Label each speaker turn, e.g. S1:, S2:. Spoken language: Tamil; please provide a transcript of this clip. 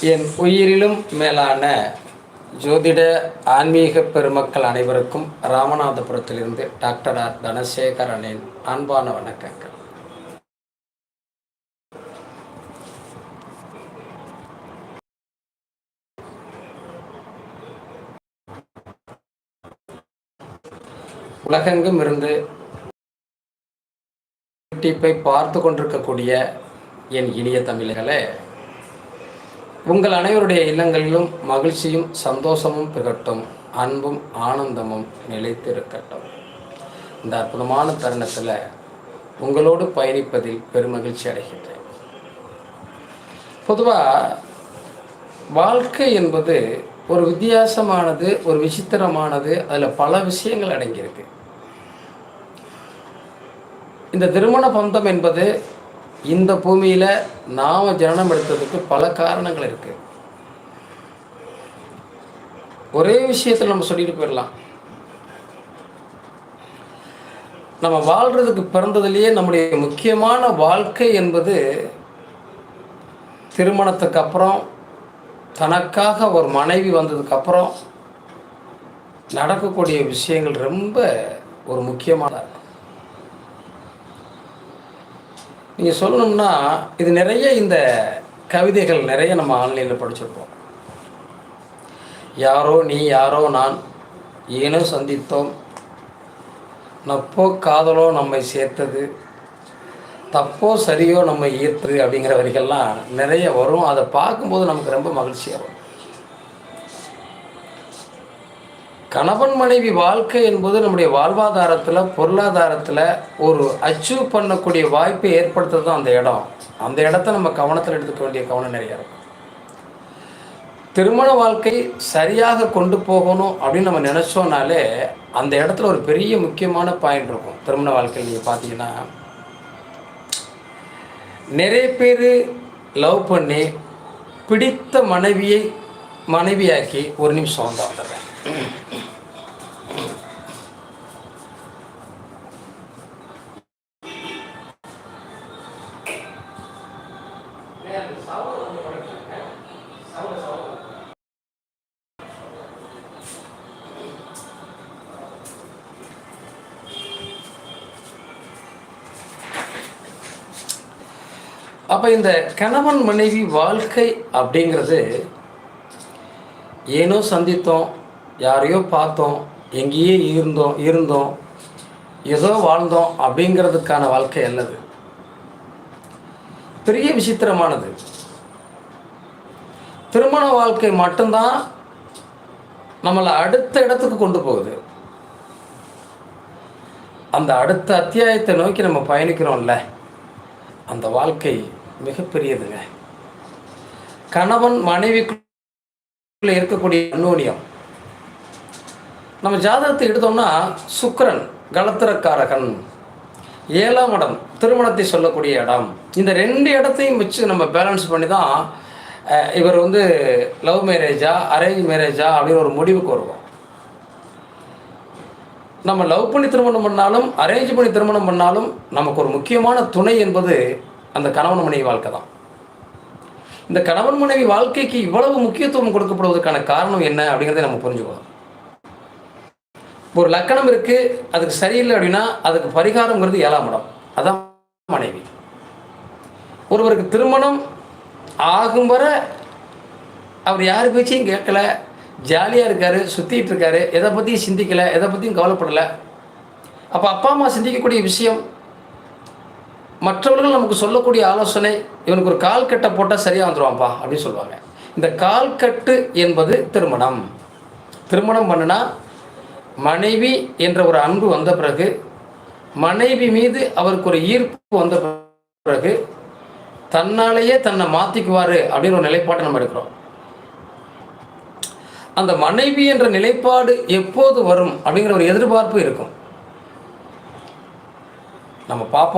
S1: என் உயிரிலும் மேலான ஜோதிட ஆன்மீக பெருமக்கள் அனைவருக்கும் ராமநாதபுரத்திலிருந்து டாக்டர் ஆர் தனசேகரனின் அன்பான வணக்கங்கள். உலகெங்கும் இருந்து பார்த்து கொண்டிருக்கக்கூடிய என் இனிய தமிழர்களே உங்கள் அனைவருடைய இல்லங்களிலும் மகிழ்ச்சியும் சந்தோஷமும் பெறட்டும் அன்பும் ஆனந்தமும் நிலைத்து இருக்கட்டும் இந்த அற்புதமான தருணத்தில் உங்களோடு பயணிப்பதில் பெருமகிழ்ச்சி அடைகின்றேன். பொதுவாக வாழ்க்கை என்பது ஒரு வித்தியாசமானது ஒரு விசித்திரமானது அதில் பல விஷயங்கள் அடங்கியிருக்கு. இந்த திருமண பந்தம் என்பது இந்த பூமியில் நாம் ஜனனம் எடுத்ததுக்கு பல காரணங்கள் இருக்குது ஒரே விஷயத்தில் நம்ம சொல்லிட்டு போயிடலாம். நம்ம வாழ்கிறதுக்கு பிறந்ததுலேயே நம்முடைய முக்கியமான வாழ்க்கை என்பது திருமணத்துக்கு அப்புறம் தனக்காக ஒரு மனைவி வந்ததுக்கப்புறம் நடக்கக்கூடிய விஷயங்கள் ரொம்ப ஒரு முக்கியமான இருக்கும் நீங்கள் சொல்லணும்னா இது நிறைய இந்த கவிதைகள் நிறைய நம்ம ஆன்லைனில் படிச்சிருப்போம். யாரோ நீ யாரோ நான் ஏனோ சந்தித்தோம். நப்போ காதலோ நம்மை சேர்த்தது. தப்போ சரியோ நம்ம ஈர்த்தது அப்படிங்கிற வரிகள்லாம் நிறைய வரும். அதை பார்க்கும்போது நமக்கு ரொம்ப மகிழ்ச்சியாக வரும். கணவன் மனைவி வாழ்க்கை என்பது நம்முடைய வாழ்வாதாரத்தில் பொருளாதாரத்தில் ஒரு அச்சீவ் பண்ணக்கூடிய வாய்ப்பை ஏற்படுத்துறது தான் அந்த இடம். அந்த இடத்த நம்ம கவனத்தில் எடுத்துக்க வேண்டிய கவனம் நிறைய இருக்கும் திருமண வாழ்க்கை சரியாக கொண்டு போகணும் அப்படின்னு நம்ம நினச்சோனாலே அந்த இடத்துல ஒரு பெரிய முக்கியமான பாயிண்ட் இருக்கும். திருமண வாழ்க்கையில் நீங்கள் பார்த்தீங்கன்னா நிறைய பேர் லவ் பண்ணி பிடித்த மனைவியை மனைவியாக்கி ஒரு நிமிஷம் வந்து வந்துடுறேன் அப்போ இந்த கணவன் மனைவி வாழ்க்கை அப்படிங்கிறது ஏனோ சந்தித்தோம் யாரையோ பார்த்தோம் எங்கேயே இருந்தோம் இருந்தோம் ஏதோ வாழ்ந்தோம் அப்படிங்கிறதுக்கான வாழ்க்கை அல்லது. பெரிய விசித்திரமானது. திருமண வாழ்க்கை மட்டும்தான் நம்மளை அடுத்த இடத்துக்கு கொண்டு போகுது. அந்த அடுத்த அத்தியாயத்தை நோக்கி நம்ம பயணிக்கிறோம்ல அந்த வாழ்க்கை மிகப்பெரியதுங்க. கணவன் மனைவிக்குள்ள இருக்கக்கூடிய அன்னோனியம். நம்ம ஜாதகத்தை எடுத்தோம்னா சுக்கரன் கலத்திரக்காரகன் ஏழாம் இடம் திருமணத்தை சொல்லக்கூடிய இடம். இந்த ரெண்டு இடத்தையும் வச்சு நம்ம பேலன்ஸ் பண்ணி தான் இவர் வந்து லவ் மேரேஜா அரேஞ்ச் மேரேஜா அப்படின்னு ஒரு முடிவுக்கு வருவோம் நம்ம லவ் பண்ணி திருமணம் பண்ணாலும் அரேஞ்ச் பண்ணி திருமணம் பண்ணாலும் நமக்கு ஒரு முக்கியமான துணை என்பது அந்த கணவன் மனைவி வாழ்க்கை தான். இந்த கணவன் மனைவி வாழ்க்கைக்கு இவ்வளவு முக்கியத்துவம் கொடுக்கப்படுவதற்கான காரணம் என்ன அப்படிங்கிறத நம்ம புரிஞ்சுக்கணும். ஒரு லக்கணம் இருக்குது அதுக்கு சரியில்லை அப்படின்னா அதுக்கு பரிகாரங்கிறது ஏழாம் இடம். அதான் மனைவி. ஒருவருக்கு திருமணம் ஆகும் வரை அவர் யார் பேச்சையும் கேட்கல. ஜாலியாக இருக்கார் சுற்றிட்டு இருக்காரு எதை பற்றியும் சிந்திக்கலை எதை பற்றியும் கவலைப்படலை. அப்போ அப்பா அம்மா சிந்திக்கக்கூடிய விஷயம் மற்றவர்கள் நமக்கு சொல்லக்கூடிய ஆலோசனை இவனுக்கு ஒரு கால் கட்டை போட்டால் சரியாக வந்துடுவான்ப்பா அப்படின்னு சொல்லுவாங்க. இந்த கால் கட்டு என்பது திருமணம். திருமணம் பண்ணுனா மனைவி என்ற ஒரு அன்பு வந்த பிறகு மனைவி மீது அவருக்கு ஒரு ஈர்ப்பு வந்த பிறகு தன்னாலேயே தன்னை மாற்றிக்குவார் அப்படின்னு ஒரு நிலைப்பாட்டை நம்ம எடுக்கிறோம். அந்த மனைவி என்ற நிலைப்பாடு எப்போது வரும் அப்படிங்கிற ஒரு எதிர்பார்ப்பு இருக்கும். நம்ம பார்ப்போம்.